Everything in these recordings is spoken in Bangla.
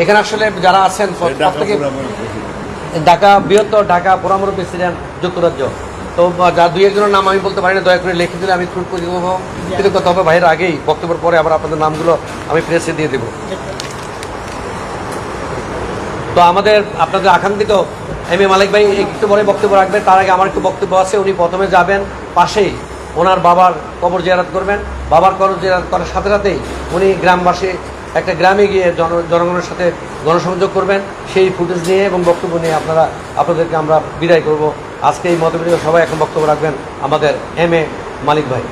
এখানে আসলে যারা আছেন ঢাকা বৃহত্তর ঢাকা পরামর প্রেসিডেন্ট যুক্তরাজ্য। তো যা দুই একজনের নাম আমি বলতে পারি না দয়া করে লিখে দিলে আমি খুব কৃতজ্ঞতা হবে ভাইয়ের আগেই বক্তব্যের পরে আবার আপনাদের নামগুলো আমি প্রেসে দিয়ে দেবো। তো আমাদের আপনাদের আকাঙ্ক্ষিত এম এ মালিক ভাই একটু পরে বক্তব্য রাখবেন। তার আগে আমার একটু বক্তব্য আছে উনি প্রথমে যাবেন পাশেই ওনার বাবার কবর জিয়ারত করবেন। বাবার কবর জিয়ারত করার সাথে সাথেই উনি গ্রামবাসী একটা গ্রামে গিয়ে জন, জনগণের সাথে গণসংযোগ করবেন। সেই ফুটেজ নিয়ে এবং বক্তব্য নিয়ে আপনারা, আপনাদেরকে আমরা বিদায় করব। আজকে এই মতবিনিয়োগ সবাই এখন বক্তব্য রাখবেন আমাদের এম এ মালিক ভাই।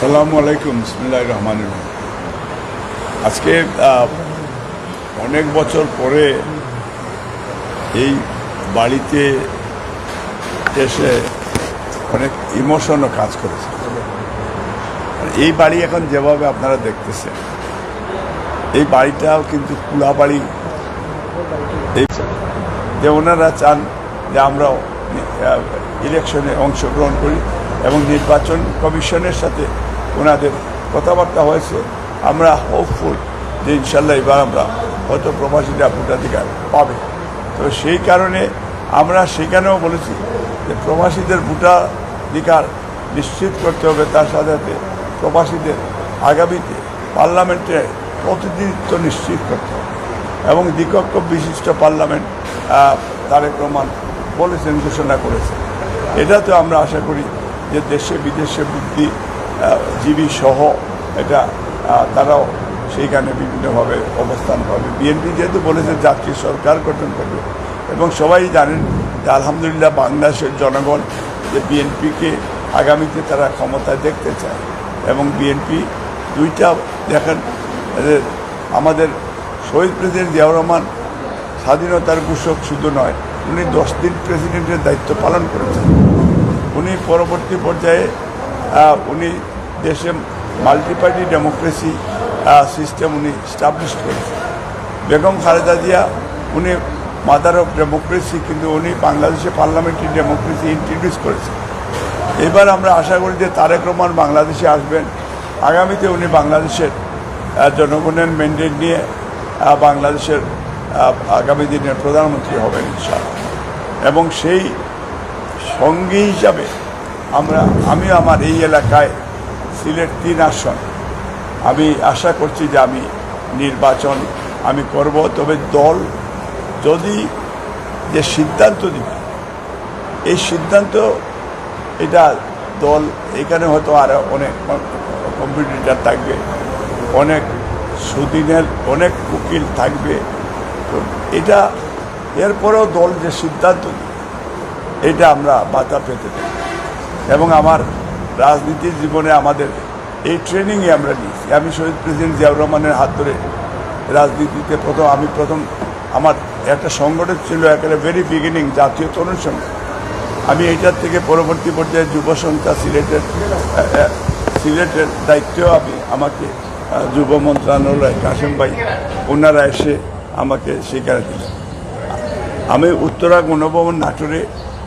সালামু আলাইকুম, বিসমুল্লাহ রহমান আজকে অনেক বছর পরে এই বাড়িতে এসে অনেক ইমোশনও কাজ করেছে। এই বাড়ি এখন যেভাবে আপনারা দেখতেছেন, এই বাড়িটাও কিন্তু কুলা বাড়ি। এই যে ওনারা চান যে আমরা ইলেকশনে অংশগ্রহণ করি এবং নির্বাচন কমিশনের সাথে ওনাদের কথাবার্তা হয়েছে। আমরা হোপফুল যে ইনশাল্লাহ এবার আমরা হয়তো প্রবাসীরা ভোটাধিকার পাবে। তো সেই কারণে আমরা সেখানেও বলেছি যে প্রবাসীদের ভোটাধিকার নিশ্চিত করতে হবে, তার সাথে সাথে প্রবাসীদের আগামীতে পার্লামেন্টে প্রতিনিধিত্ব নিশ্চিত করতে হবে। এবং দ্বিকক্ষ বিশিষ্ট পার্লামেন্ট তারেক রহমান বলেছেন, ঘোষণা করেছেন। এটাতে আমরা আশা করি যে দেশে বিদেশে বুদ্ধি জীবী সহ এটা তারাও সেইখানে বিভিন্নভাবে অবস্থান পাবে। বিএনপি যেহেতু বলেছে জাতীয় সরকার গঠন করবে, এবং সবাই জানেন যে আলহামদুলিল্লাহ বাংলাদেশের জনগণ যে বিএনপিকে আগামীতে তারা ক্ষমতায় দেখতে চায় এবং বিএনপি দুইটা দেখেন আমাদের শহীদ প্রেসিডেন্ট জিয়াউর রহমান স্বাধীনতার ঘোষক শুধু নয়, উনি দশ দিন প্রেসিডেন্টের দায়িত্ব পালন করেছেন। উনি পরবর্তী পর্যায়ে উনি দেশে মাল্টিপার্টি ডেমোক্রেসি সিস্টেম উনি স্টাবলিশ করেছেন। বেগম খালেদা জিয়া, উনি মাদার অফ ডেমোক্রেসি কিন্তু উনি বাংলাদেশে পার্লামেন্টারি ডেমোক্রেসি ইন্ট্রোডিউস করেছেন। এবার আমরা আশা করি যে তারেক রহমান বাংলাদেশে আসবেন। আগামীতে উনি বাংলাদেশের জনগণের ম্যান্ডেট নিয়ে বাংলাদেশের আগামী দিনের প্রধানমন্ত্রী হবেন ইনশাআল্লাহ। এবং সেই সঙ্গী হিসাবে আমরা আমি আমার এই এলাকায় সিলেট তিন আসন। আমি আশা করছি যে আমি নির্বাচন আমি করব, তবে দল যদি যে সিদ্ধান্ত দিবে এই সিদ্ধান্ত এটা দল, এখানে হয়তো আরও অনেক কম্পিটিটার থাকবে, অনেক সুদিনের অনেক উকিল থাকবে। তো এটা, এরপরেও দল যে সিদ্ধান্ত এটা আমরা বাধা পেতে পারি। এবং আমার রাজনীতির জীবনে আমাদের এই ট্রেনিংয়ে আমরা নিয়েছি। আমি শহীদ প্রেসিডেন্ট জিয়াউর রহমানের হাত ধরে রাজনীতিতে প্রথম, আমি প্রথম, আমার একটা সংগঠন ছিল একেবারে ভেরি বিগিনিং জাতীয় তরুণ সংঘ আমি এইটার থেকে পরবর্তী পর্যায়ে যুব সংস্থা সিলেটের সিলেটের দায়িত্বেও আমি আমাকে যুব মন্ত্রণালয় কাশেম ভাই, ওনারা এসে আমাকে সেখানে দিলেন। আমি উত্তরা গণভবন নাটোরে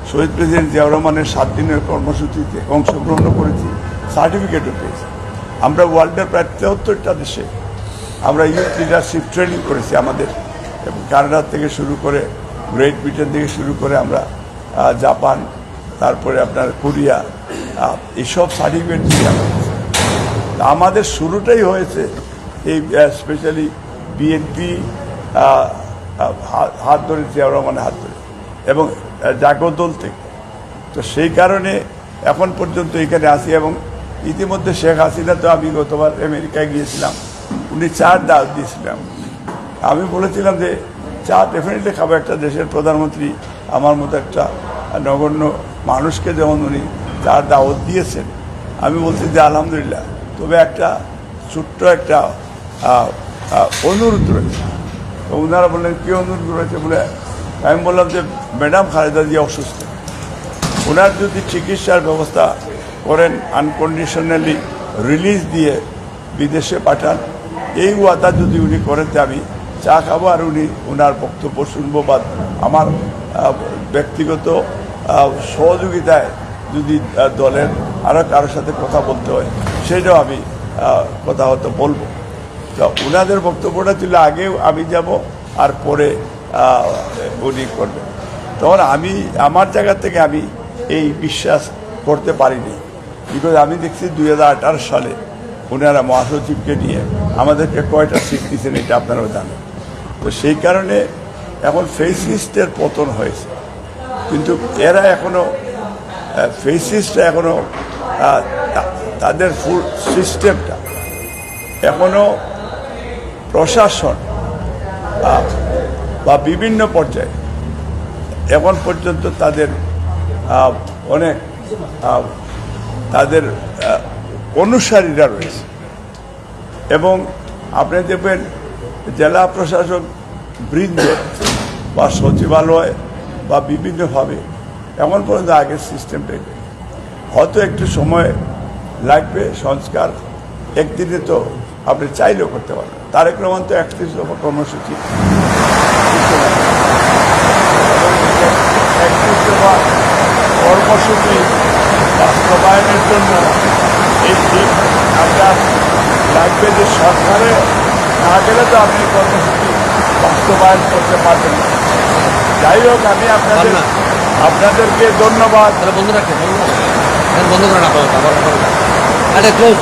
শহীদ প্রেসিডেন্ট জিয়াউর রহমানের সাত দিনের কর্মসূচিতে অংশগ্রহণ করেছি, সার্টিফিকেটও পেয়েছি। আমরা ওয়ার্ল্ডের প্রায় তেহত্তরটা দেশে আমরা ইউথ লিডারশিপ ট্রেনিং করেছি আমাদের কানাডা থেকে শুরু করে গ্রেট ব্রিটেন থেকে শুরু করে আমরা জাপান তারপরে আপনার কোরিয়া আহ, এইসব সার্টিফিকেট দিয়ে আমাদের শুরুটাই হয়েছে এই স্পেশালি বিএনপি হাত ধরে জিয়াউর রহমানের হাত ধরে এবং জাগদল থেকে। তো সেই কারণে এখন পর্যন্ত এখানে আসি এবং ইতিমধ্যে শেখ হাসিনা তো আমি গতবার আমেরিকায় গিয়েছিলাম উনি চার দাওয়াত দিয়েছিলাম আমি বলেছিলাম যে চা ডেফিনেটলি খাব একটা দেশের প্রধানমন্ত্রী আমার মতো একটা নগণ্য মানুষকে যেমন উনি চার দাওয়াত দিয়েছেন, আমি বলছি যে আলহামদুলিল্লাহ। তবে একটা ছোট্ট একটা অনুরোধ রয়েছে। তো ওনারা বললেন, কী অনুরোধ রয়েছে? বলে আমি বললাম যে, ম্যাডাম খালেদা জিয়া অসুস্থ। ওনার যদি চিকিৎসার ব্যবস্থা করেন আনকন্ডিশনালি রিলিজ দিয়ে বিদেশে পাঠান, এই ওয়াদা যদি উনি করেন আমি চা খাব আর উনি ওনার বক্তব্য শুনব বা আমার ব্যক্তিগত সহযোগিতায় যদি দলের আরও কারোর সাথে কথা বলতে হয়, সেটাও আমি কথা হয়তো বলব। তো ওনাদের বক্তব্যটা ছিল আগেও আমি যাব আর পরে উনি করবেন। তখন আমি, আমার জায়গা থেকে আমি এই বিশ্বাস করতে পারিনি। বিকজ আমি দেখছি দুই হাজার আঠারো সালে ওনারা মহাসচিবকে নিয়ে আমাদেরকে কয়টা সিট দিয়েছেন এটা আপনারাও জানেন। তো সেই কারণে এখন ফেসিস্টের পতন হয়েছে। কিন্তু এরা এখনও ফেসিস্টরা এখনও তাদের ফুল সিস্টেমটা এখনও প্রশাসন বা বিভিন্ন পর্যায়ে এখন পর্যন্ত তাদের অনেক তাদের অনুসারীরা রয়েছে। এবং আপনি দেখবেন জেলা প্রশাসক বৃন্দ বা সচিবালয় বা বিভিন্নভাবে এমন পর্যন্ত আগের সিস্টেমটাই নেই। হয়তো একটু সময় লাগবে, সংস্কার একদিনে তো আপনি চাইলেও করতে পারবেন তারেক রহমান তো একত্রিশ দফা কর্মসূচি একত্রিশ দফা কর্মসূচি বাস্তবায়নের জন্য এই আপনার লাগবে যে সরকারে না গেলে তো আপনি কর্মসূচি বাস্তবায়ন করতে পারবেন যাই হোক আমি আপনাদের আপনাদেরকে ধন্যবাদ। তাহলে বন্ধ রাখেন বন্ধ করেন আপনার আবার ক্লোজ